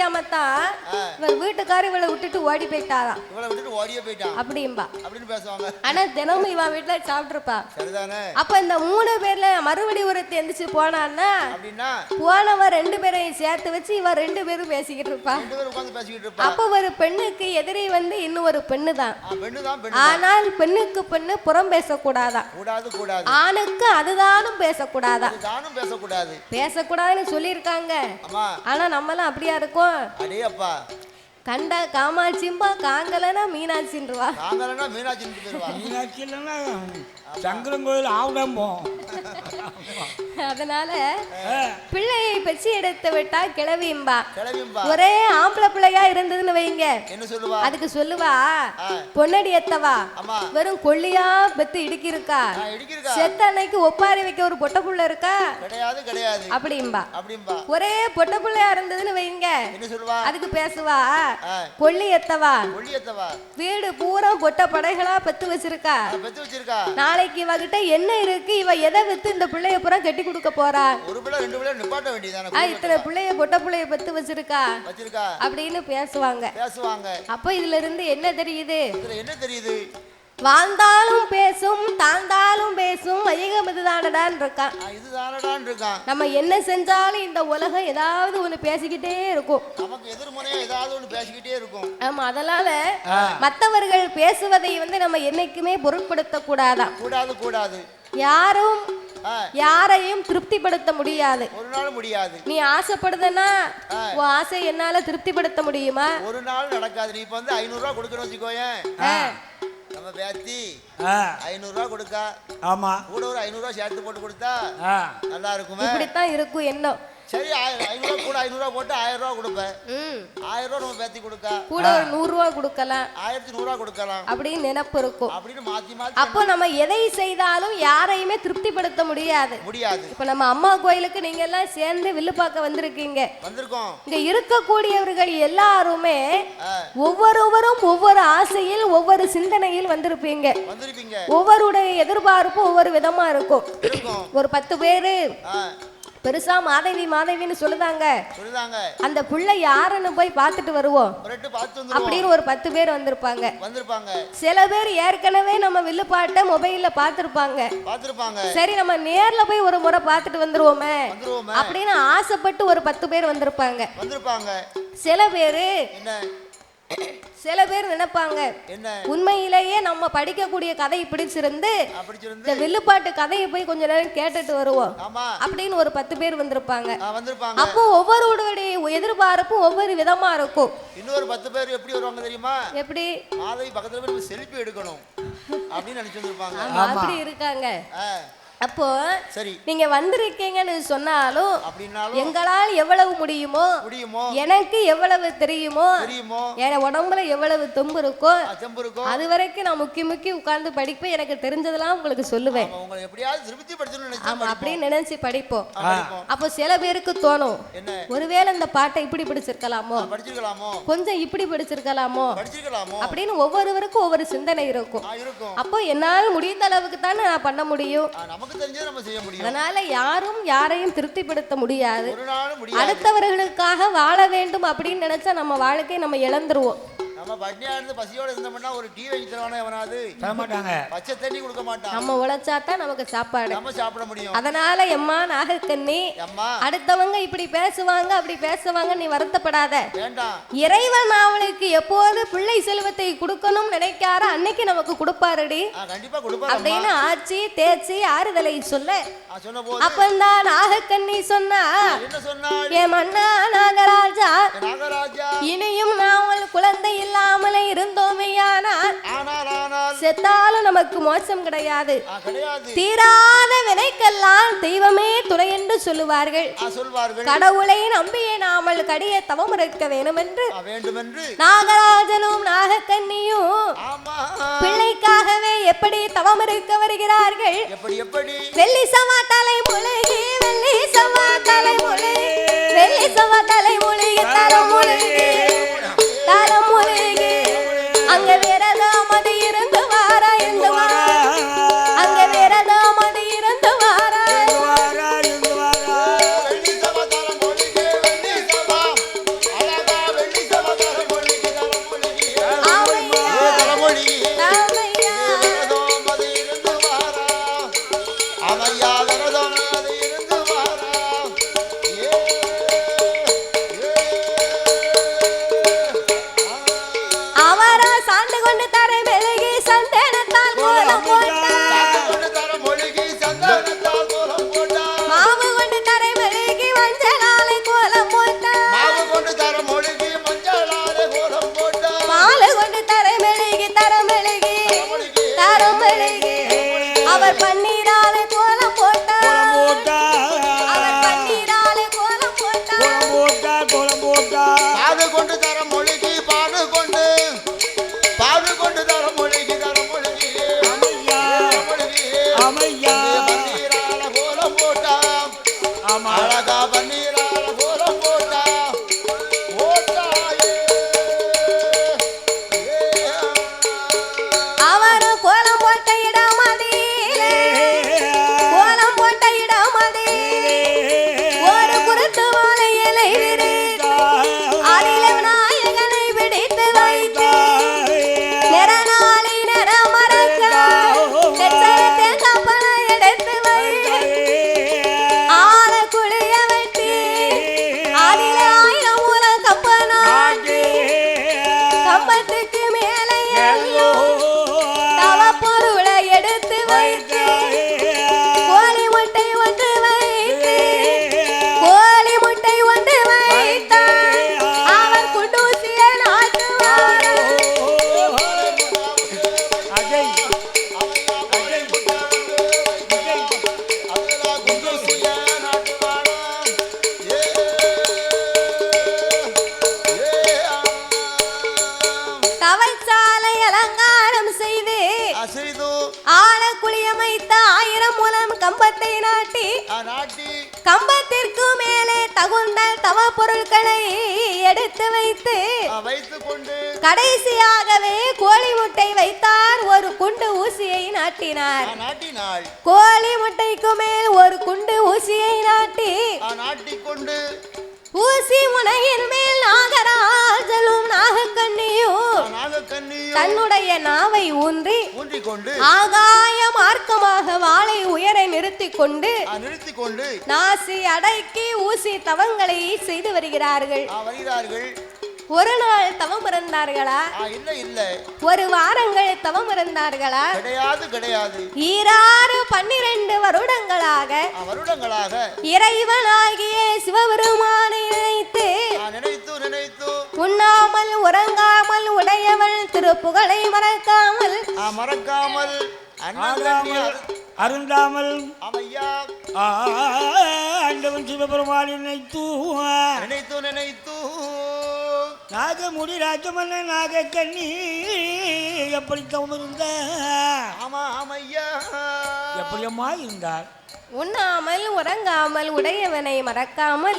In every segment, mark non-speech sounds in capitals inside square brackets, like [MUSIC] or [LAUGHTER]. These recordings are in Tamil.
கவனிக்காம தான் வீட்டுக்காரர் இவளை விட்டுட்டு ஓடி போயிட்டாராம். இவளை விட்டுட்டு ஓடியே போயிட்டான். அப்படிம்பா. அப்படின்னு பேசுவாங்க. ஆனா தினமும் இவன் வீட்டுல சாப்பிட்டுருப்பா. சரிதானே? அப்ப இந்த மூணு பேர்ல மறுபடி ஒருத்தி எந்திரிச்சு போனான்னா அப்படின்னா? போனவன் ரெண்டு பேரையும் சேர்த்து வச்சு இவன் ரெண்டு பேரும் பேசிக்கிட்டு இருப்பா. ரெண்டு பேரும் உட்காந்து பேசிக்கிட்டு இருப்பா. அப்ப ஒரு பெண்ணுக்கு எதிரி வந்து இன்னும் ஒரு பெண்ணு தான் ஆனால் பெண்ணுக்கு பெண்ணு புறம் பேசக்கூடாதான் கூடாது கூடாது. ஆணுக்கு அதுதானும் பேசக்கூடாதான் பேசக்கூடாதுன்னு சொல்லியிருக்காங்க. ஆனா நம்மலாம் அப்படியா இருக்கோம்? அடே அப்பா கண்டா காமாட்சிம்பா காங்கலனா மீனாட்சின்றவா? நாங்களா மீனாட்சி போயிருவா மீனாட்சி இல்லைன்னா சங்கரன் கோயில் ஆவுடம் போம் அதனால பிள்ளையை பெச்சு எடுத்து விட்டா கிளவியும்பா. ஒரே ஆம்பளை பிள்ளையா இருந்ததுன்னு வைங்க. என்ன சொல்லுவா? அதுக்கு சொல்லுவா. பொன்னடி எத்தவா வெறும் கொள்ளியா பெத்து இடுக்கி இருக்கா செத்த அன்னைக்கு ஒப்பாரி வைக்க ஒரு பொட்ட புள்ள இருக்கா? கிடையாது கிடையாது. அப்படிம்பா. ஒரே பொட்ட புள்ளையா இருந்ததுன்னு வைங்க. என்ன சொல்லுவா? அதுக்கு பேசுவா. கொள்ளி எத்தவா வீடு பூரா பொட்ட படைகளா பெத்து வச்சிருக்கா. வச்சிருக்கா நாளைக்கு இவகிட்ட என்ன இருக்கு? இவ எதை வித்து இந்த பிள்ளைய பூரா கட்டி கொடுக்க போறா? ஒரு பிள்ளை ரெண்டு பிள்ளை நிப்பாட்ட வேண்டியதானே இத்தனை பிள்ளைய பொட்ட பிள்ளைய பெத்து வச்சிருக்கா? வச்சிருக்கா. அப்படின்னு பேசுவாங்க. பேசுவாங்க. அப்ப இதுல இருந்து என்ன தெரியுது? இதுல என்ன தெரியுது? வாழ்ந்தாலும் பேசும் தாழ்ந்தாலும் பேசும் வையகம் இதுதானடான் இருக்கான். ஆ, இதுதானடான்னு இருக்கான். நம்ம என்ன செஞ்சாலும் இந்த உலகம் ஏதாவது ஒண்ணு பேசிக்கிட்டே இருக்கும். நமக்கு எதிர்முனையா ஏதாவது ஒண்ணு பேசிக்கிட்டே இருக்கும். ஆமா அதனால மத்தவர்கள் பேசுவதை வந்து நம்ம என்னைக்குமே பொருட்படுத்த கூடாதாம் கூடாது கூடாது. யாரும் யாரையும் திருப்திப்படுத்த முடியாது. ஒரு நாள் முடியாது. நீ ஆசைப்படுதன்னா உன் ஆசை என்னால திருப்திப்படுத்த முடியுமா? ஒரு நாள் நடக்காது. நீ இப்ப வந்து ஐநூறு ரூபா கொடுக்கணும் வச்சுக்கோயேன். நம்ம பேத்தி ஆ. ஐநூறு ரூபா கொடுக்கா. ஆமா. கூட ஒரு ஐநூறு ரூபா சேர்த்து போட்டு கொடுத்தா நல்லா இருக்குமே. இப்படித்தான் இருக்கும் எண்ணம். சரி ஆயிரம் ஐநூறு ரூபா கூட ஐநூறு ரூபா போட்டு ஆயிரம் ரூபா கொடுப்பேன் ஆயிரம் ரூபா நம்ம பேத்தி கொடுக்கா. கூட ஒரு நூறு ரூபா கொடுக்கலாம். ஆயிரத்தி நூறுரூவா கொடுக்கலாம். அப்படின்னு நினைப்பு இருக்கும். அப்படின்னு மாத்தி மாத்தி அப்போ நம்ம எதை செய்தாலும் யாரையுமே திருப்திப்படுத்த முடியாது. முடியாது. இப்ப நம்ம அம்மா கோயிலுக்கு நீங்க எல்லாம் சேர்ந்து வில்லு பார்க்க வந்திருக்கீங்க. வந்திருக்கோம். இங்க இருக்கக்கூடியவர்கள் எல்லாருமே ஒவ்வொருவரும் ஒவ்வொரு ஆசையில் ஒவ்வொரு சிந்தனையில் வந்திருப்பீங்க. வந்திருப்பீங்க. ஒவ்வொருடைய எதிர்பார்ப்பும் ஒவ்வொரு விதமா இருக்கும். இருக்கும். ஒரு பத்து பேரு பெருசா மாதவி மாதவின்னு சொல்லுதாங்க. சொல்லுதாங்க. அந்த பிள்ளை யாருன்னு போய் பார்த்துட்டு வருவோம். அப்படின்னு ஒரு பத்து பேர் வந்திருப்பாங்க. வந்திருப்பாங்க. சில பேர் ஏற்கனவே நம்ம வில்லுப்பாட்டை மொபைல்ல பார்த்துருப்பாங்க. பார்த்துருப்பாங்க. சரி நம்ம நேர்ல போய் ஒரு முறை பார்த்துட்டு வந்துருவோமே. அப்படின்னு ஆசைப்பட்டு ஒரு பத்து பேர் வந்திருப்பாங்க. வந்திருப்பாங்க. சில பேர் என்ன? சில பேர் நினைப்பாங்க என்ன? உண்மையிலேயே நம்ம படிக்கக்கூடிய கதை பிடிச்சிருந்து இந்த வில்லுப்பாட்டு கதையை போய் கொஞ்ச நேரம் கேட்டுட்டு வருவோம். ஆமா. அப்படின்னு ஒரு பத்து பேர் வந்திருப்பாங்க. அப்போ ஒவ்வொருவருடைய எதிர்பார்ப்பும் ஒவ்வொரு விதமா இருக்கும். இன்னொரு பத்து பேர் எப்படி வருவாங்க தெரியுமா? எப்படி? மாதவி பக்கத்துல போய் நம்ம செல்ஃபி எடுக்கணும். அப்படின்னு நினைச்சு வந்திருப்பாங்க. அப்படி இருக்காங்க. அப்போ சரி. நீங்க வந்திருக்கீங்கன்னு சொன்னாலும் எங்களால் எவ்வளவு முடியுமோ முடியுமோ? எனக்கு எவ்வளவு தெரியுமோ? தெரியுமோ? என் உடம்புல எவ்வளவு தெம்பு இருக்கோ? தெம்பு அது வரைக்கும் நான் முக்கி முக்கி உட்கார்ந்து படிப்பேன். எனக்கு தெரிஞ்சதெல்லாம் உங்களுக்கு சொல்லுவேன். எப்படியாவது அப்படின்னு நினைச்சு படிப்போம். அப்போ சில பேருக்கு தோணும் ஒருவேளை இந்த பாட்டை இப்படி படிச்சிருக்கலாமோ? படிச்சிருக்கலாமோ? கொஞ்சம் இப்படி படிச்சிருக்கலாமோ? படிச்சிருக்கலாமோ? அப்படின்னு ஒவ்வொருவருக்கும் ஒவ்வொரு சிந்தனை இருக்கும். அப்போ என்னால் முடிந்த அளவுக்கு தானே நான் பண்ண முடியும். நமக்கு தெரிஞ்சதை நம்ம செய்ய முடியும். அதனால யாரும் யாரையும் திருப்திப்படுத்த முடியாது. ஒரு நாளும் முடியாது. அடுத்தவர்களுக்காக வாழ வேண்டும் அப்படின்னு நினைச்சா நம்ம வாழ்க்கையை நம்ம இழந்துருவோம். நம்ம பட்னியா இருந்து பசியோட இருந்தோம்னா ஒரு டீ வாங்கி தருவானே எவனாவது? தர மாட்டாங்க பச்சை தண்ணி கொடுக்க மாட்டான். நம்ம உழைச்சா தான் நமக்கு சாப்பாடு. நம்ம சாப்பிட முடியும். அதனால எம்மா நாகக்கண்ணி அம்மா அடுத்தவங்க இப்படி பேசுவாங்க அப்படி பேசுவாங்க நீ வருத்தப்படாத. வேண்டாம். இறைவன் அவளுக்கு எப்போது பிள்ளை செல்வத்தை கொடுக்கணும் நினைக்கார அன்னைக்கு நமக்கு கொடுப்பாருடி. கண்டிப்பா கொடுப்பாரு. அப்படின்னு ஆச்சி தேச்சி ஆறுதலை சொல்ல. ஆ, சொன்ன போது அப்பந்தான் நாகக்கண்ணி சொன்னா என் மன்னா நாகராஜா நாகராஜா. இனியும் நாமல் குழந்தை இல்லாமலே இருந்தோமேயானால் செத்தாலும் நமக்கு மோட்சம் கிடையாது. தீராத வினைக்கெல்லாம் தெய்வமே துணை என்று சொல்லுவார்கள். கடவுளை நம்பியே நாமல் கடிய தவம் இருக்க வேணும் என்று நாகராஜனும் நாகக்கன்னியும் ஆமா. பிள்ளைக்காகவே எப்படி தவம் இருக்க வருகிறார்கள்? வெள்ளி தலை முழுகி வெள்ளி தலை முழுகி வெள்ளி தலை முழுகி தரம் முழுகி தரம் கம்பத்தை நாட்டி கம்பத்திற்கு மேலே தகுந்த தவ பொருட்களை எடுத்து வைத்து கடைசியாகவே கோழி முட்டை வைத்தார். ஒரு குண்டு ஊசியை நாட்டினார். கோழி முட்டைக்கு மேல் ஒரு குண்டு ஊசியை நாட்டி ஊசி முனையின் மேல் நாகராஜனும் நாகக்கண்ணியும் தன்னுடைய நாவை ஊன்றி ஆகாய மார்க்கமாக வாளை உயர நிறுத்திக் கொண்டு நிறுத்திக் கொண்டு நாசி அடக்கி ஊசி தவங்களை செய்து வருகிறார்கள். வருகிறார்கள். ஒரு நாள் தவம் இருந்தார்களா? ஆ, இல்லை இல்லை. ஒரு வாரங்கள் தவம் இருந்தார்களா? கிடையாது கிடையாது. ஈராறு பன்னிரண்டு வருடங்களாக வருடங்களாக. இறைவனாகிய சிவபெருமானை நினைத்து நினைத்து நினைத்து. உண்ணாமல் உறங்காமல் உடையவள் திருப்புகழை மறக்காமல் மறக்காமல் அருந்தாமல் அமையா ஆண்டவன் சிவபெருமானை நினைத்து நினைத்து நினைத்து. நாகமுடி ராஜமன்ன நாகக்கண்ணி எப்படி தவம் இருந்த? ஆமா ஆமையா. எப்படியம்மா இருந்தார்? உண்ணாமல் உறங்காமல் உடையவனை மறக்காமல்.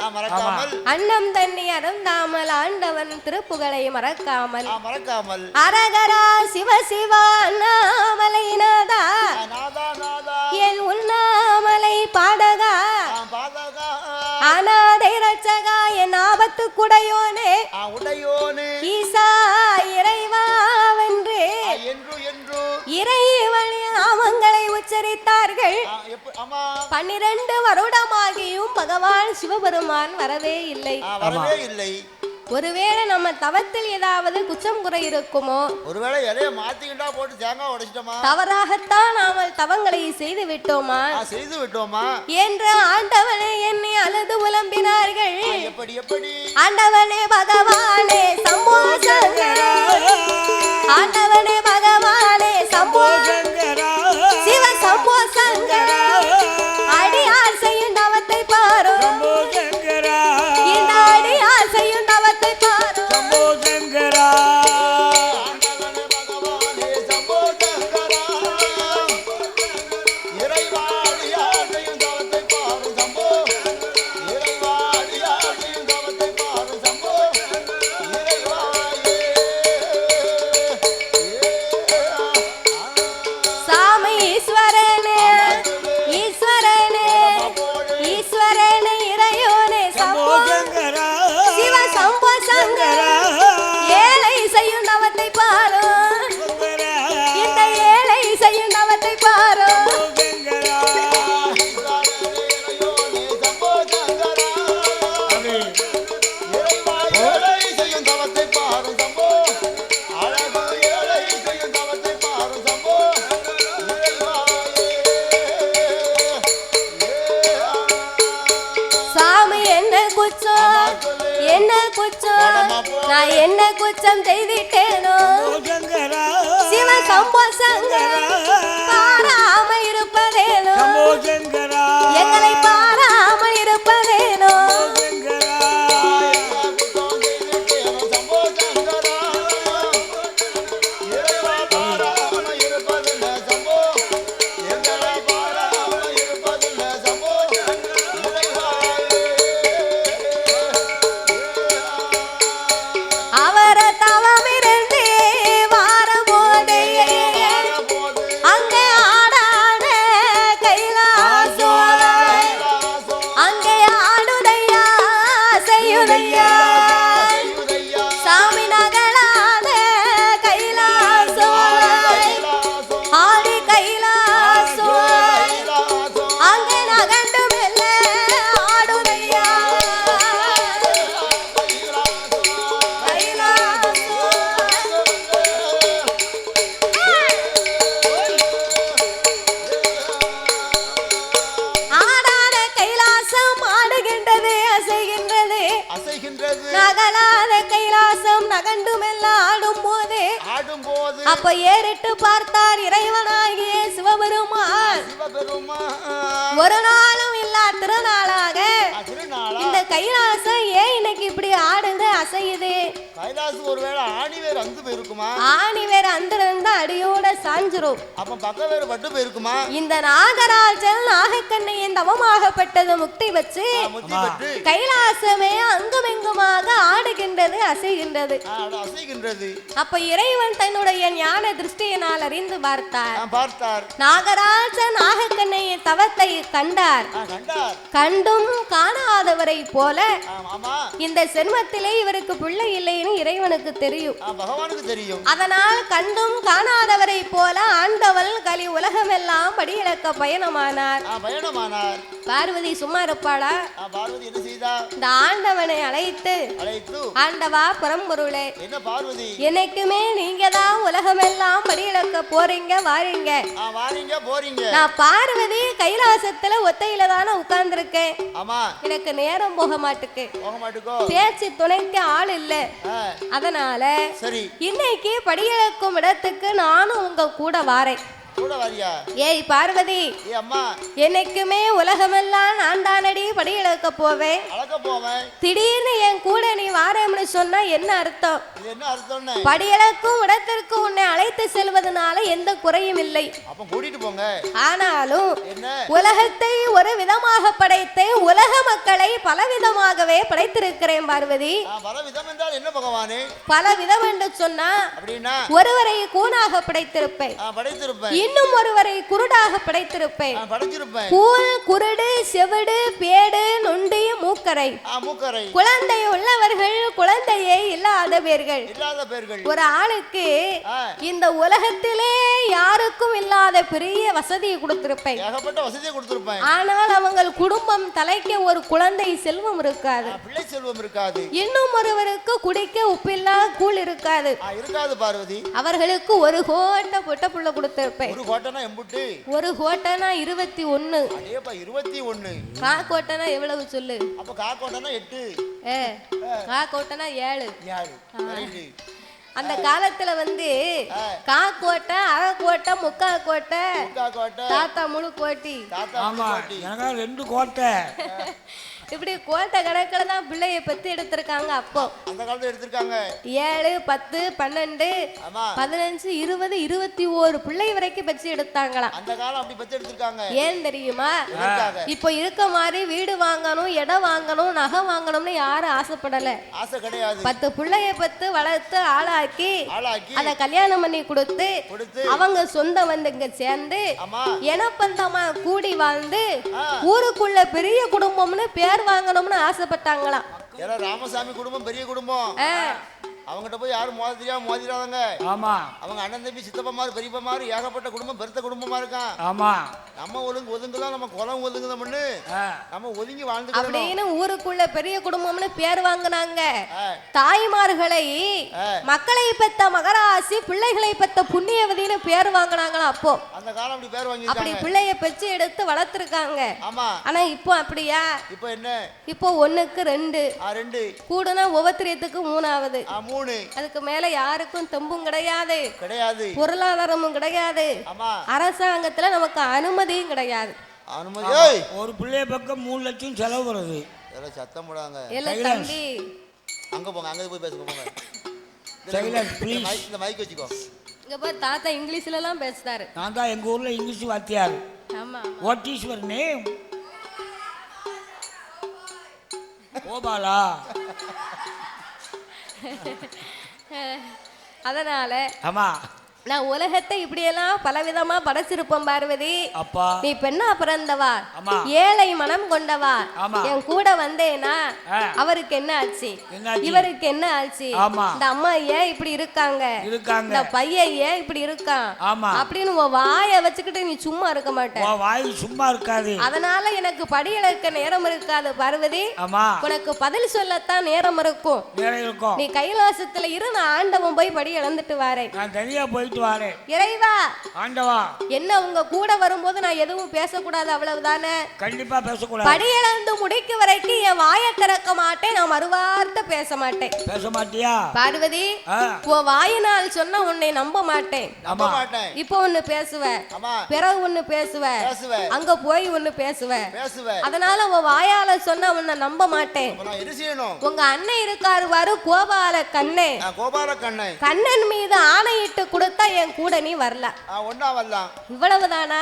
அன்னம் தண்ணி அருந்தாமல் ஆண்டவன் திருப்புகழை மறக்காமல். மறக்காமல். அரகரா சிவ சிவா அண்ணாமலை நாதா ஆ, நாதா நாதா. என் உண்ணாமலை பாடகா ஆ, உடையோனு. ஈசா இறைவா என்று என்று. இறைவழி நாமங்களை உச்சரித்தார்கள். பன்னிரண்டு வருடமாகியும் பகவான் சிவபெருமான் வரவே இல்லை. ஆ, வரவே இல்லை. ஒருவேளை நம்ம தவத்தில் ஏதாவது குற்றம் குறை இருக்குமோ? ஒருவேளை இலைய மாத்திக்கிட்டா போட்டு தேங்காய் உடைச்சிட்டோமா? தவறாகத்தான் நாமல் தவங்களை செய்து விட்டோமா? செய்து விட்டோமா? என்று ஆண்டவனை எண்ணி அழுது புலம்பினார்கள் ஆ, எப்படி எப்படி? ஆண்டவனே பகவானே சம்போ ஆண்டவனே பகவானே குச்சம் என்ன குச்சம் நான் என்ன குச்சம் செய்திட்டேனோ? சிவ சம்போ சங்கரம் பாராம இருப்பதேனோ? எங்களை ஒரு நாளும் இல்லா திருநாளாக. திருநாளா? இந்த கைலாசம் ஏன் இன்னைக்கு இப்படி ஆடுது அசையுது? கைலாசு ஒருவேளை ஆணி வேறு அந்து போயிருக்குமா? ஆணி வேற அந்த இருந்தா அடியோட சாஞ்சிரும். அப்ப பக்க வேறு பட்டு போயிருக்குமா? இந்த நாகராஜன் நாகக்கண்ணையின் தவமாகப்பட்டது முக்தி வச்சு கைலாசமே அங்குமெங்குமாக ஆடுகின்றது அசைகின்றது. அப்ப இறைவன் தன்னுடைய ஞான திருஷ்டியினால் அறிந்து பார்த்தார். நாகராஜன் நாகக்கண்ணையின் தவத்தை கண்டார். கண்டும் காணாதவரை போல இந்த சென்மத்திலே இவருக்கு பிள்ளை இல்லைன்னு இறைவனுக்கு தெரியும். தெரியும். அதனால் கண்டும் காணாதவரை போல ஆண்டவள் கலி உலகமெல்லாம் படியிழக்க பயணமானார். பயணமானார் பார்வதி சும்மா இருப்பாளா பார்வதி என்ன செய்தா? இந்த ஆண்டவனை அழைத்து அழைத்து ஆண்டவா பரம்பொருளே என்ன பார்வதி? என்னைக்குமே நீங்க தான் உலகமெல்லாம் படியிழக்க போறீங்க வாரீங்க. வாரீங்க போறீங்க. நான் பார்வதி கைலாசத்துல ஒத்தையில தானே உட்கார்ந்துருக்கேன். ஆமா. எனக்கு நேரம் போக மாட்டுக்கு. போக மாட்டுக்கோ? பேச்சு துணைக்கு ஆள் இல்ல. அதனால சரி. இன்னைக்கு படியிழக்கும் இடத்துக்கு நானும் உங்க கூட வாரேன். கூட வாரியா? ஏய் பார்வதி. ஏ அம்மா. என்னைக்குமே உலகமெல்லாம் நான் தானடி போவேன். அளக்க போவேன். திடீர்னு என் கூட நீ வாரேன்னு சொன்னா என்ன அர்த்தம்? இது என்ன அர்த்தம்னு? படியிழக்கும் இடத்திற்கு உன்னை அழைத்து செல்வதனால எந்த குறையும் இல்லை. அப்ப கூட்டிட்டு போங்க. ஆனாலும் என்ன? உலகத்தை ஒரு விதமாக படைத்தேன் உலக மக்களை பலவிதமாகவே படைத்திருக்கிறேன் பார்வதி. ஆ, வர விதம் என்றால் என்ன பகவானே? பல விதம் என்று சொன்னா அப்படின்னா? ஒருவரை படைத்திருப்பேன். ஆ, படைத்திருப்பேன். இன்னும் ஒருவரை குருடாக படைத்திருப்பேன். கூல் குருடு செவிடு பேடு நொண்டி மூக்கரை. குழந்தை உள்ளவர்கள் குழந்தையே இல்லாத பேர்கள். ஒரு ஆளுக்கு. இந்த உலகத்திலே யாருக்கும் இல்லாத பெரிய வசதியை கொடுத்திருப்பேன். ஆனால் அவங்க குடும்பம் தலைக்க ஒரு குழந்தை செல்வம் இருக்காது. ஆ, பிள்ளை செல்வம் இருக்காது. இன்னும் ஒருவருக்கு குடிக்க உப்பில்லா கூழ் இருக்காது. ஆ, இருக்காது பார்வதி. அவர்களுக்கு ஒரு கோட்டை பொட்ட புள்ள கொடுத்திருப்பேன். ஒரு கோட்டைனா எம்புட்டு? ஒரு கோட்டைனா இருபத்தி ஒண்ணு அதேப்பா இருபத்தி ஒண்ணு கா கோட்டைனா எவ்வளவு சொல்லு? அப்ப கா கோட்டைனா எட்டு. ஏ கா கோட்டைனா ஏழு. ரைட்டு. அந்த காலத்துல வந்து. கா கோட்டை அரை கோட்டை முக்கா கோட்டை தாத்தா முழு கோட்டி. ஆமா எனக்கு ரெண்டு கோட்டை. [LAUGHS] இப்படி கோட்டை கணக்கில் தான் பிள்ளைய பெத்து எடுத்திருக்காங்க அப்போ. அந்த காலத்துல எடுத்திருக்காங்க. ஏழு பத்து பன்னெண்டு ஆமா. பதினஞ்சு இருபது இருபத்தி ஓரு பிள்ளை வரைக்கும் பெற்று எடுத்தாங்களாம். அந்த காலம் அப்படி பத்தி எடுத்திருக்காங்க. ஏன் தெரியுமா? இப்போ இருக்க மாதிரி வீடு வாங்கணும் இடம் வாங்கணும் நகை வாங்கணும்னு யாரும் ஆசைப்படல. ஆசை கிடையாது. பத்து பிள்ளைய பத்து வளர்த்து ஆளாக்கி அதை கல்யாணம் பண்ணி கொடுத்து அவங்க சொந்த வந்து இங்க சேர்ந்து எனப்பந்தமா கூடி வாழ்ந்து. ஊருக்குள்ள பெரிய குடும்பம்னு பேர் வாங்கணும்னு ஆசைப்பட்டாங்களாம். ஏன்னா ராமசாமி குடும்பம் பெரிய குடும்பம். அவங்ககிட்ட போய் யாரும் மோதிரியா மோதிராதங்க ஆமா. அவங்க அண்ணன் தம்பி சித்தப்பா மாதிரி பெரியப்பா மாதிரி ஏகப்பட்ட குடும்பம் பெருத்த குடும்பமா இருக்கான். ஆமா. நம்ம ஒழுங்கு ஒதுங்குதான் நம்ம குலம் ஒதுங்குதோம்னு நம்ம ஒதுங்கி வாழ்ந்துக்கணும் அப்படின்னு ஊருக்குள்ள பெரிய குடும்பம்னு பேர் வாங்குனாங்க. தாய்மார்களை. மக்களை பெத்த மகராசி பிள்ளைகளை பெத்த புண்ணியவதின்னு பேர் வாங்குனாங்களாம் அப்போ. அந்த காலம் அப்படி பேர் அப்படி வாங்கியிருக்காங்க பிள்ளைய பெற்று எடுத்து வளர்த்துருக்காங்க. ஆமா. ஆனா இப்போ அப்படியா? இப்போ என்ன? இப்போ ஒண்ணுக்கு ரெண்டு. ஆ ரெண்டு. கூடுனா ஒவ்வொருத்தரியத்துக்கு மூணாவது. ஆ மூணு அதுக்கு மேல யாருக்கும் தெம்பும் கிடையாது. கிடையாது. பொருளாதாரமும் கிடையாது. ஆமா. அரசாங்கத்துல நமக்கு அனுமதியும் கிடையாது. அனுமதி ஒரு பிள்ளைய பக்கம் மூணு லட்சம் செலவு வருது. இதெல்லாம் சத்தம் போடாங்க. இல்ல. தம்பி. அங்க போங்க அங்க போய் பேசுங்க போங்க. இந்த மைக் வச்சுக்கோ. இங்க பாரு தாத்தா இங்கிலீஷ்ல எல்லாம் பேசுறாரு. நான் தான் எங்க ஊர்ல இங்கிலீஷ் வாத்தியார். ஆமா what is your name Gopala. அதனால ஆமா. நான் உலகத்தை இப்படியெல்லாம் பலவிதமா படைச்சிருப்போம் பார்வதி. அப்பா. நீ பெண்ணா பிறந்தவா. ஏழை மனம் கொண்டவா. என் கூட வந்தேனா. அவருக்கு என்ன ஆச்சு? இவருக்கு என்ன ஆச்சு. இந்த அம்மா ஏன் இப்படி இருக்காங்க? இந்த பையன் ஏன் இப்படி இருக்கான்? அப்படின்னு உன் வாயை வச்சுக்கிட்டு நீ சும்மா இருக்க மாட்ட. உன் வாய் சும்மா இருக்காது. அதனால எனக்கு படியளக்க நேரம் இருக்காது பார்வதி. உனக்கு பதில் சொல்லத்தான் நேரம் இருக்கும். நீ கைலாசத்துல இரு நான் ஆண்டவன் போய் படி இழந்துட்டு வரேன். நான் தனியா போயிட்டு வாரேன் இறைவா ஆண்டவா. என்ன உங்க கூட வரும்போது நான் எதுவும் பேசக்கூடாது அவ்வளவுதானே? கண்டிப்பா பேசக்கூடாது. படியிழந்து முடிக்க வரைக்கும் என் வாயை திறக்க மாட்டேன் நான் மறுவார்த்தை பேச மாட்டேன். பேச மாட்டியா? பார்வதி உன் வாயினால் சொன்னா உன்னை நம்ப மாட்டேன். நம்ப மாட்டேன். இப்போ ஒண்ணு பேசுவ. பிறகு ஒண்ணு பேசுவ. பேசுவ. அங்க போய் ஒண்ணு பேசுவ. பேசுவ. அதனால உன் வாயால சொன்னா உன்னை நம்ப மாட்டேன். அப்ப நான் என்ன செய்யணும்? உங்க அண்ணன் இருக்காரு பாரு கோபால கண்ணே. நான் கோபால கண்ணன் கண்ணன் மீது ஆணையிட்டு கொடுத்தா என் கூட நீ வரல. நான் ஒன்னா வரலாம். இவ்வளவுதானா?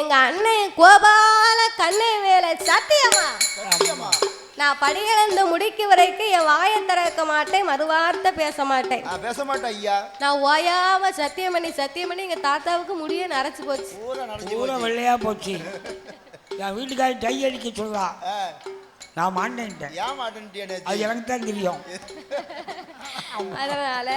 எங்க அண்ணன் கோபால கண்ணன் மேல சத்தியமா? சத்தியமா? நான் படியிழந்து முடிக்க வரைக்கும் என் வாயை திறக்க மாட்டேன் மறுவார்த்தை பேச மாட்டேன். நான் பேச மாட்டேன் ஐயா. நான் ஓயாம சத்தியம் பண்ணி சத்தியம் பண்ணி எங்க தாத்தாவுக்கு முடிய நரைச்சு போச்சு. பூரா வெள்ளையா போச்சு. என் வீட்டுக்காரி டை அடிக்க சொல்றா. நான் மாட்டேன்ட்டேன். ஏன் அது எனக்கு தான் தெரியும். [LAUGHS] அதனால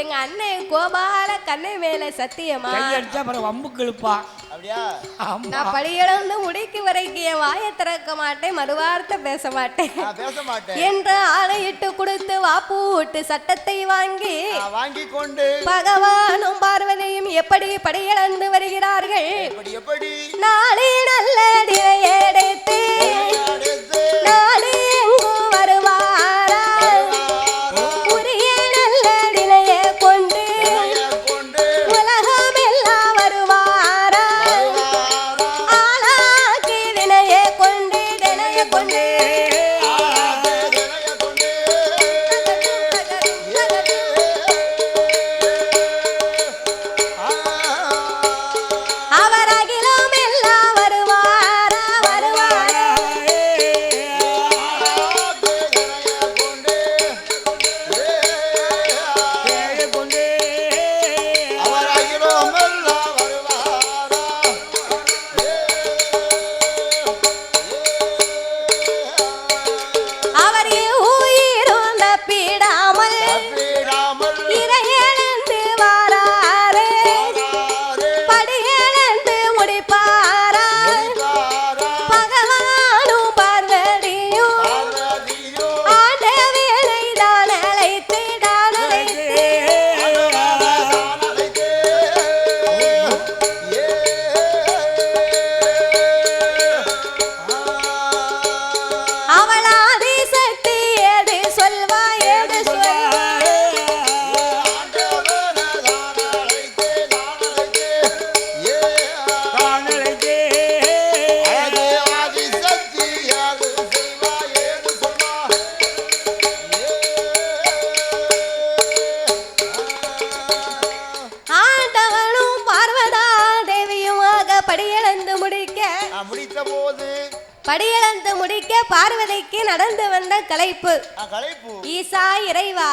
எங்க அண்ணன் கோபால கண்ணன் மேல சத்தியமா? அடிச்சா அப்புறம் வம்புக்கு இழுப்பா அப்படியா? ஆமா. நான் படியிழந்து முடிக்க வரைக்கும் என் வாயை திறக்க மாட்டேன் மறுவார்த்தை பேச மாட்டேன். நான் பேச மாட்டேன். என்று ஆணையிட்டு கொடுத்து வாப்பு விட்டு சட்டத்தை வாங்கி நான் வாங்கி கொண்டு. பகவானும் பார்வதியும் எப்படி படியிழந்து வருகிறார்கள்? எப்படி நாளை நல்ல எடுத்து அடுத்து கொண்டு ஈசா இறைவா.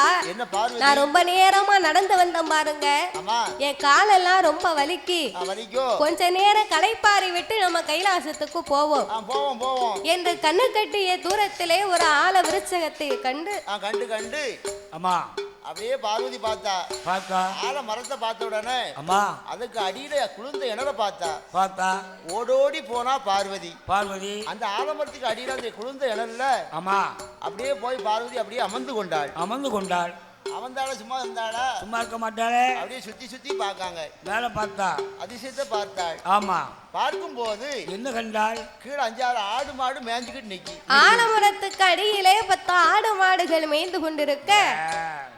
நான் ரொம்ப நேரமா நடந்து வந்தேன் பாருங்க. ஆமா என் காலெல்லாம் ரொம்ப வலிக்கு. கொஞ்ச நேரம் களைப்பாரி விட்டு நம்ம கைலாசத்துக்கு போவோம். என்று கண்ணு கட்டிய தூரத்திலே ஒரு ஆல விருச்சகத்தை கண்டு கண்டு கண்டு. அம்மா. அப்படியே பார்வதி பார்த்தா. பார்த்தா? ஆல மரத்தை பார்த்த உடனே அம்மா. அதுக்கு அடியில குளிர்ந்த இணற பார்த்தா. பார்த்தா? ஓடோடி போனா பார்வதி. பார்வதி. அந்த ஆலமரத்துக்கு அடியில அந்த குளிர்ந்த இணல்ல அம்மா. அப்படியே போய் பார்வதி அப்படியே அமர்ந்து கொண்டாள். அமர்ந்து கொண்டாள். அமர்ந்தாள சும்மா இருந்தாளா? சும்மா இருக்க மாட்டாளே. அப்படியே சுத்தி சுத்தி பார்க்காங்க. மேலே பார்த்தா? அதிசயத்தை பார்த்தாள். ஆமா. பார்க்கும்போது என்ன கண்டாள்? கீழே அஞ்சாறு ஆடு மாடு மேய்ஞ்சுக்கிட்டு நிக்கி. ஆலமரத்துக்கு அடியிலே பத்து ஆடு மாடுகள் மேய்ந்து கொண்டிருக்க.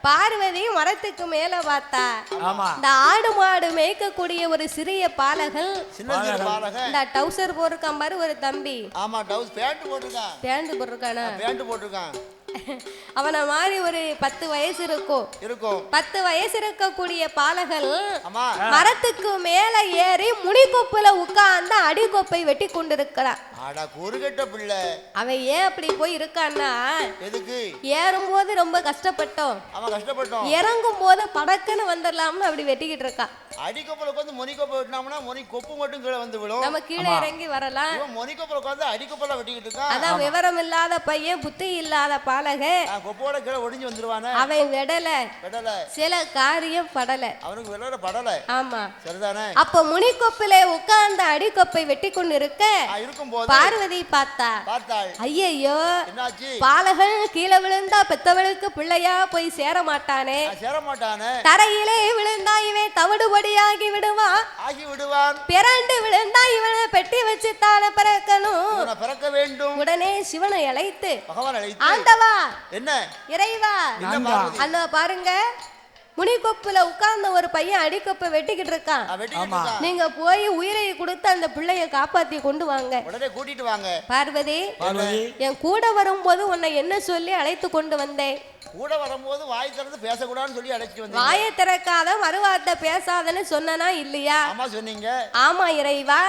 பார்வதி மரத்துக்கு மேல பார்த்தா இந்த ஆடு மாடு மேய்க்கக்கூடிய ஒரு சிறிய பாலகன் சின்ன சின்ன பாலகன். இந்த டவுசர் போட்டிருக்கான் பாரு ஒரு தம்பி. ஆமா டவுஸ் பேண்ட் போட்டிருக்கான். பேண்ட் போட்டிருக்கானா? பேண்ட் போட்டிருக்கான். [LAUGHS] அவனை மாதிரி ஒரு பத்து வயசு இருக்கும். இருக்கும். பத்து வயசு இருக்கக்கூடிய பாலகன் மரத்துக்கு மேல ஏறி முனிக்கொப்புல உட்கார்ந்து அடிக்கொப்பை வெட்டி கொண்டிருக்கிறான். அவன் ஏன் அப்படி போய் இருக்கான்னா எதுக்கு? ஏறும்போது ரொம்ப கஷ்டப்பட்டோம். அவன் கஷ்டப்பட்டோம். இறங்கும் போது படக்குன்னு வந்துடலாம்னு அப்படி வெட்டிக்கிட்டு இருக்கான். அடிக்கப்புல உட்காந்து மொனிக்கொப்பை வெட்டினோம்னா மொனி கொப்பு மட்டும் கீழே வந்து நம்ம கீழே இறங்கி வரலாம். இவன் மொனிக்கொப்பை உட்காந்து அடிக்கப்புல வெட்டிக்கிட்டு இருக்கான். அதான் விவரம் இல்லாத பையன் புத்தி இல்லாத பாலகன் நான் கொப்போட கீழே ஒடிஞ்சு வந்துருவானே. அவன் விடல. விடல. சில காரியம் படல. அவனுக்கு விடல படல. ஆமா. சரிதானே? அப்ப முனிக்கொப்பிலே உட்கார்ந்த அடிக்கொப்பை வெட்டி கொண்டு இருக்க பார்வதி பார்த்தா பார்த்தாள். ஐயையோ என்னாச்சு? பாலகன் கீழே விழுந்தா பெத்தவளுக்கு பிள்ளையா போய் சேர மாட்டானே. சேர மாட்டானே. தரையிலே விழுந்தா இவன் தவிடுபடியாகி விடுவான் ஆகி விடுவான். பிறண்டு விழுந்தா இவனை பெட்டி வச்சு தானே பிறக்கணும். பிறக்க வேண்டும். உடனே சிவனை அழைத்து ஆண்டவா இறைவா. என்ன. பார்வதி அண்ணா பாருங்க. முனிக்கொப்புல உட்கார்ந்த ஒரு பையன் அடிக்கொப்பை வெட்டிக்கிட்டு இருக்கான். நீங்க போய் உயிரை கொடுத்து அந்த பிள்ளைய காப்பாத்தி கொண்டு வாங்க. உடனே கூட்டிட்டு வாங்க. பார்வதி பார்வதி. என் கூட வரும்போது உன்னை என்ன சொல்லி அழைத்து கொண்டு வந்தேன்? கூட வரும்போது வாய் திறந்து பேசக்கூடாதுன்னு சொல்லி அழைச்சிட்டு வந்தீங்க. வாயை திறக்காத மறுவார்த்தை பேசாதன்னு சொன்னனா இல்லையா? அம்மா சொன்னீங்க. ஆமா இறைவா.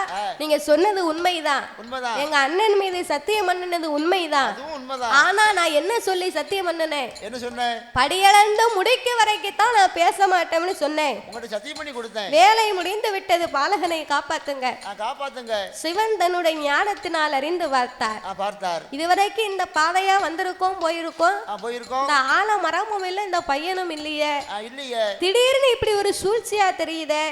நீங்க சொன்னது உண்மைதான் உண்மைதான் எங்க அண்ணன் மீது சத்தியம் பண்ணினது உண்மைதான் அதுவும் உண்மைதான் ஆனா நான் என்ன சொல்லி சத்தியம் பண்ணினேன்? என்ன சொன்னேன்? படியளந்து முடிக்க வரைக்கும் தான் நான் பேச மாட்டேன்னு சொன்னேன். உங்கள்ட்ட சத்தியம் பண்ணி கொடுத்தேன். வேலை முடிந்து விட்டது பாலகனை காப்பாத்துங்க. காப்பாத்துங்க. சிவன் தன்னுடைய ஞானத்தினால் அறிந்து பார்த்தார். பார்த்தார். இதுவரைக்கும் இந்த பாதையா வந்திருக்கோம் போயிருக்கோம். போயிருக்கோம். மரமும் இல்ல இந்த பையனும் இல்லையே. இல்லையே. திடீர்னு இப்படி ஒரு சூழ்ச்சியா தெரியுதே.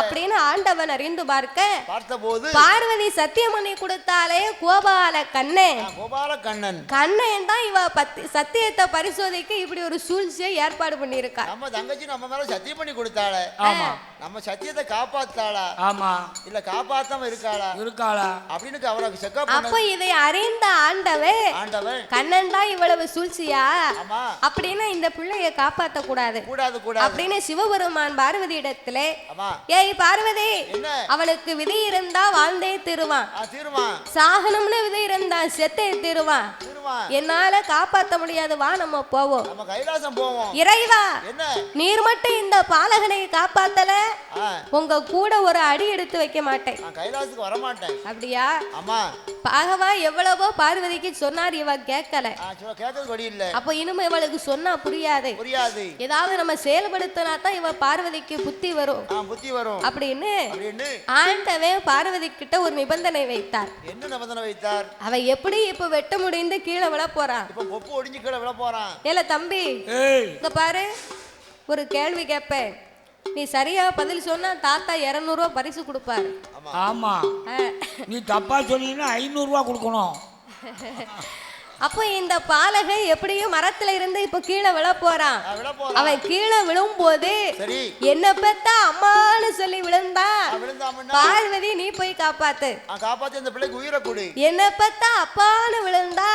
அப்படின்னு ஆண்டவன் அறிந்து பார்க்க பார்த்த போது பார்வதி சத்தியம் பண்ணி கொடுத்தாலே கோபால கண்ணே. கோபால கண்ணன். கண்ணன் தான் இவ பத்தி சத்தியத்தை பரிசோதிக்க இப்படி ஒரு சூழ்ச்சியை ஏற்பாடு பண்ணியிருக்கா. நம்ம தங்கச்சி நம்ம மேல சத்தியம் பண்ணி கொடுத்தாளே. ஆமா. நம்ம சத்தியத்தை காப்பாத்தாளா ஆமா. இல்ல காப்பாத்தாம இருக்காளா? இருக்காளா? அப்படின்னு அவரை செக்கப் அப்ப இதை அறிந்த ஆண்டவன் ஆண்டவன் கண்ணன் தான் இவ்வளவு சூழ்ச்சியா? அப்படின்னு இந்த பிள்ளைய காப்பாத்த கூடாது கூடாது. கூடாது அப்படின்னு சிவபெருமான் பார்வதி இடத்துல ஏய் பார்வதி அவளுக்கு விதி இருந்தா வாழ்ந்தே திருவான். சாகனம்னு விதி இருந்தா செத்தே திருவான். என்னால காப்பாத்த முடியாது வா நம்ம போவோம். நம்ம கைலாசம் போவோம். இறைவா என்ன? நீர் மட்டும் இந்த பாலகனை காப்பாத்தல? உங்க கூட ஒரு அடி எடுத்து வைக்க மாட்டேன். அப்படியா? பாகவா எவ்வளவோ பார்வதிக்கு சொன்னார் இவ கேட்கல. அப்போ இனிமே இவளுக்கு சொன்னா புரியாது. புரியாது. ஏதாவது நம்ம செயல்படுத்தினா தான் இவ பார்வதிக்கு புத்தி வரும். ஆ, புத்தி வரும். அப்படின்னு ஆண்டவன் பார்வதி கிட்ட ஒரு நிபந்தனை வைத்தார். என்ன நிபந்தனை வைத்தார்? அவ எப்படி இப்ப வெட்ட முடிந்து கீழே விழ போறான் இப்ப கொப்பு ஒடிஞ்சு கீழே விழ போறான். ஏல தம்பி ஏய். இங்க பாரு ஒரு கேள்வி கேட்பேன் நீ சரியா பதில் சொன்னா தாத்தா இரநூறுவா பரிசு கொடுப்பாரு. ஆமா. நீ தப்பா சொன்னீங்கன்னா ஐநூறுரூவா கொடுக்கணும். [LAUGHS] அப்போ இந்த பாலகை எப்படியும் மரத்துல இருந்து இப்ப கீழே விழ போறான். அவன் கீழே விழும்போது சரி. என்ன பெத்த அம்மான்னு சொல்லி விழுந்தா பார்வதி நீ போய் காப்பாத்து. நான் காப்பாத்தி அந்த பிள்ளைக்கு உயிரை கொடு. என்ன பெத்த அப்பான்னு விழுந்தா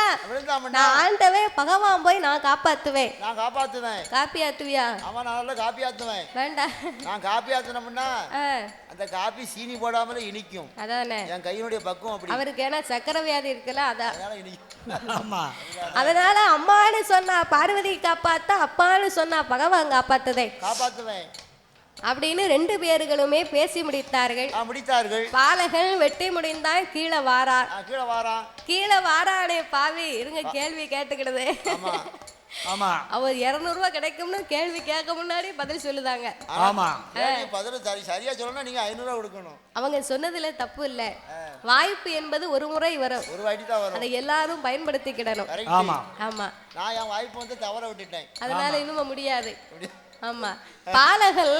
நான் ஆண்டவே பகவான் போய் நான் காப்பாத்துவேன். நான் காப்பாத்துவேன். காப்பி ஆத்துவியா அவன் நல்லா காப்பி ஆத்துவேன் வேண்டாம் நான் காப்பி ஆ, அந்த காப்பி சீனி போடாமலே இனிக்கும். அதானே? என் கையினுடைய பக்குவம் அப்படி. அவருக்கு ஏன்னா சக்கரை வியாதி இருக்குல்ல அதான் இனிக்கும். ஆமா அதனால அம்மான்னு சொன்னா பார்வதி காப்பாத்த அப்பான்னு சொன்னா பகவான் காப்பாத்துதே. காப்பாத்துவேன். அப்படின்னு ரெண்டு பேர்களுமே பேசி முடித்தார்கள். ஆ, முடித்தார்கள். பாலகன் வெட்டி முடிந்தான் கீழே வாரார் ஆ, கீழே வாரான் கீழே வாரானே பாவி இருங்க கேள்வி கேட்டுக்கிடுது. ஆமா. ஆமா. அவர் இரநூறுவா கிடைக்கும்னு கேள்வி கேட்க முன்னாடி பதில் சொல்லுதாங்க. ஆமா. பதில் சரி சரியா சொல்லணும்னா நீங்க ஐநூறுரூவா கொடுக்கணும். அவங்க சொன்னதுல தப்பு இல்ல. வாய்ப்பு என்பது ஒரு முறை வரும். ஒரு வாட்டி தான் வரும். அதை எல்லாரும் பயன்படுத்திக்கிடணும். ஆமா. ஆமா. நான் என் வாய்ப்பு வந்து தவற விட்டுட்டேன். அதனால இன்னும் முடியாது. ஆமா. பாலகல்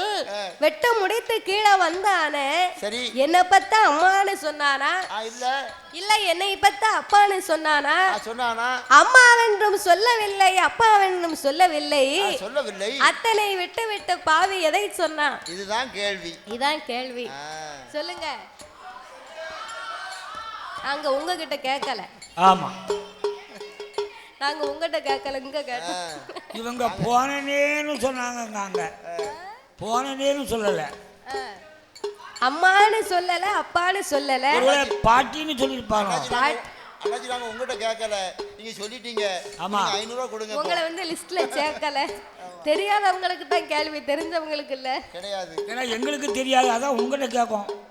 வெட்ட முடித்து கீழே வந்தானே சரி. என்னை பத்த அம்மான்னு சொன்னானா? இல்ல. இல்ல என்னை பத்த அப்பான்னு சொன்னானா? நான் சொன்னானா? அம்மாவென்றும் சொல்லவில்லை அப்பாவென்றும் சொல்லவில்லை. நான் சொல்லவில்லை. அத்தனை விட்டு விட்டு பாவி எதை சொன்னா இதுதான் கேள்வி. இதான் கேள்வி. சொல்லுங்க. நாங்க உங்ககிட்ட கேட்கல. ஆமா. நாங்க உங்ககிட்ட கேட்கல இங்க கேட்டோம். இவங்க போனனேன்னு சொன்னாங்க போனனேன்னு சொல்லல. அம்மான்னு சொல்லல அப்பான்னு சொல்லல. பாட்டின்னு சொல்லியிருப்பாங்க அண்ணாச்சி நாங்க- நாங்க உங்ககிட்ட கேட்கல நீங்க சொல்லிட்டீங்க. ஆமா. நீங்க ஐநூறுரூவா கொடுங்க. உங்களை வந்து லிஸ்ட்ல சேர்க்கல. தெரியாதவங்களுக்கு தான் கேள்வி தெரிஞ்சவங்களுக்கு இல்ல. கிடையாது. ஏன்னா எங்களுக்கு தெரியாது. அதான் உங்கள்கிட்ட கேட்கும்.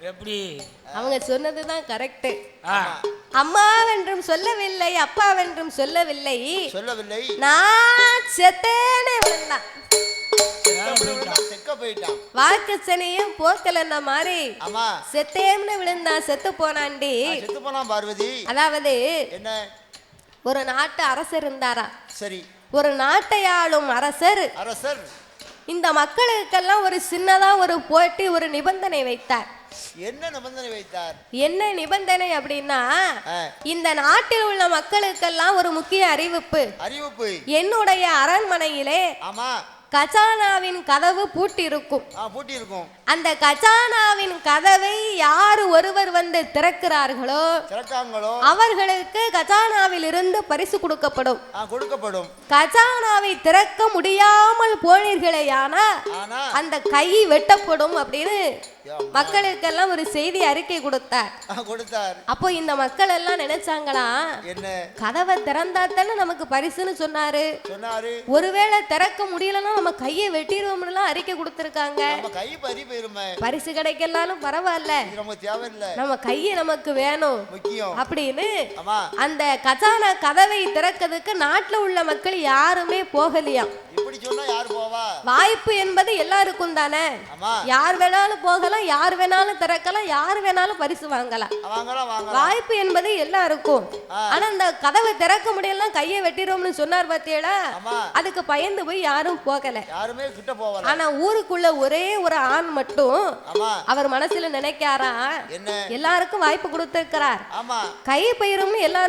எப்படி? அவங்க சொன்னதுதான் கரெக்ட் ஆ. அம்மாவென்றும் சொல்லவில்லை அப்பாவென்றும் சொல்லவில்லை. சொல்லவில்லை. நான் செத்தேன்னு விழுந்தான் வாக்கு சனியும் போக்கலன்ன மாதிரி ஆமா. செத்தேம்னு விழுந்தான் செத்து போனாண்டி. செத்து போனான் பார்வதி. அதாவது என்ன? ஒரு நாட்டு அரசர் இருந்தாரா? சரி. ஒரு நாட்டை ஆளும் அரசர். அரசர். இந்த மக்களுக்கெல்லாம் ஒரு சின்னதா ஒரு போட்டி ஒரு நிபந்தனை வைத்தார். என்ன நிபந்தனை வைத்தார்? என்ன நிபந்தனை அப்படின்னா இந்த நாட்டில் உள்ள மக்களுக்கெல்லாம் ஒரு முக்கிய அறிவிப்பு. அறிவிப்பு. என்னுடைய அரண்மனையிலே ஆமா. கஜானாவின் கதவு பூட்டியிருக்கும். ஆ பூட்டி இருக்கும் அந்த கஜானாவின் கதவை யார் ஒருவர் வந்து திறக்கிறார்களோ அவர்களுக்கு கஜானாவில் இருந்து பரிசு கொடுக்கப்படும். கொடுக்கப்படும். கஜானாவை திறக்க முடியாமல் போனீர்களேயானா ஆனா அந்த கை வெட்டப்படும் அப்படின்னு மக்களுக்கெல்லாம் ஒரு செய்தி அறிக்கை கொடுத்தார். கொடுத்தார். அப்போ இந்த மக்கள் எல்லாம் நினைச்சாங்களா? என்ன? கதவை திறந்தா தானே நமக்கு பரிசுன்னு சொன்னாரு. சொன்னாரு. ஒருவேளை திறக்க முடியலன்னா நம்ம கையை வெட்டிடுவோம்னுலாம் அறிக்கை கொடுத்துருக்காங்க. கை பறி போயிருமே. பரிசு கிடைக்கலாலும் பரவாயில்ல. இது நமக்கு தேவையில்லை. நம்ம கையை நமக்கு வேணும். முக்கியம். அப்படின்னு அந்த கஜானா கதவை திறக்கிறதுக்கு நாட்டுல உள்ள மக்கள் யாருமே போகலையாம் இப்படி சொன்னா யார் போவா? வாய்ப்பு என்பது எல்லாருக்கும் தானே? யார் வேணாலும் போகலாம் யார் வேணாலும் திறக்கலாம் யார் வேணாலும் பரிசு வாங்கலாம். வாய்ப்பு என்பது எல்லாருக்கும். ஆனா இந்த கதவை திறக்க முடியலாம் கையை வெட்டிடுவோம்னு சொன்னார் பாத்தியடா அதுக்கு பயந்து போய் யாரும் போகல. யாருமே கிட்ட போவல ஆனா ஊருக்குள்ள ஒரே ஒரு ஆண் மட்டும் அவர் மனசுல நினைக்காரா எல்லாருக்கும் வாய்ப்பு கொடுத்திருக்கிறார். கை பயிரும்னு எல்லாரும்